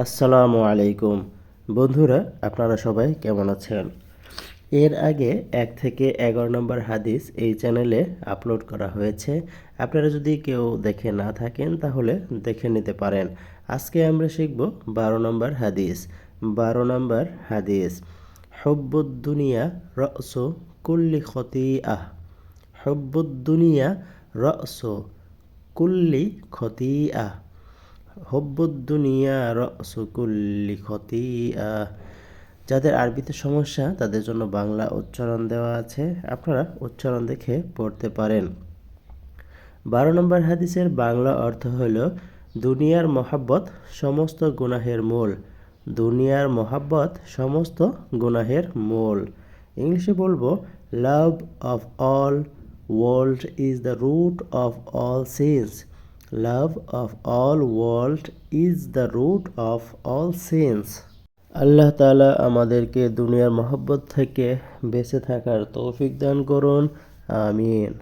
আসসালামু আলাইকুম। বন্ধুরা, আপনারা সবাই কেমন আছেন? এর আগে এক থেকে এগারো নম্বর হাদিস এই চ্যানেলে আপলোড করা হয়েছে। আপনারা যদি কেউ দেখে না থাকেন, তাহলে দেখে নিতে পারেন। আজকে আমরা শিখব বারো নম্বর হাদিস। বারো নম্বর হাদিস। হব্বুদ্দুনিয়া রস কুল্লি খতি আহ হব্বুদ্দুনিয়া রস কুল্লি খতি আহ হব্বুদ্দুনিয়া রসকুল্লি খতিয়া যাদের আরবিতে সমস্যা, তাদের জন্য বাংলা উচ্চারণ দেওয়া আছে। আপনারা উচ্চারণ দেখে পড়তে পারেন। বারো নম্বর হাদিসের বাংলা অর্থ হল, দুনিয়ার মহাব্বত সমস্ত গুনাহের মূল। দুনিয়ার মহাব্বত সমস্ত গুনাহের মূল। ইংলিশে বলব love of all world is the root of all sins love of all world is the root of all sins আল্লাহ তালা আমাদেরকে দুনিয়ার মহব্বত থেকে বেঁচে থাকার তৌফিক দান করুন, আমিন।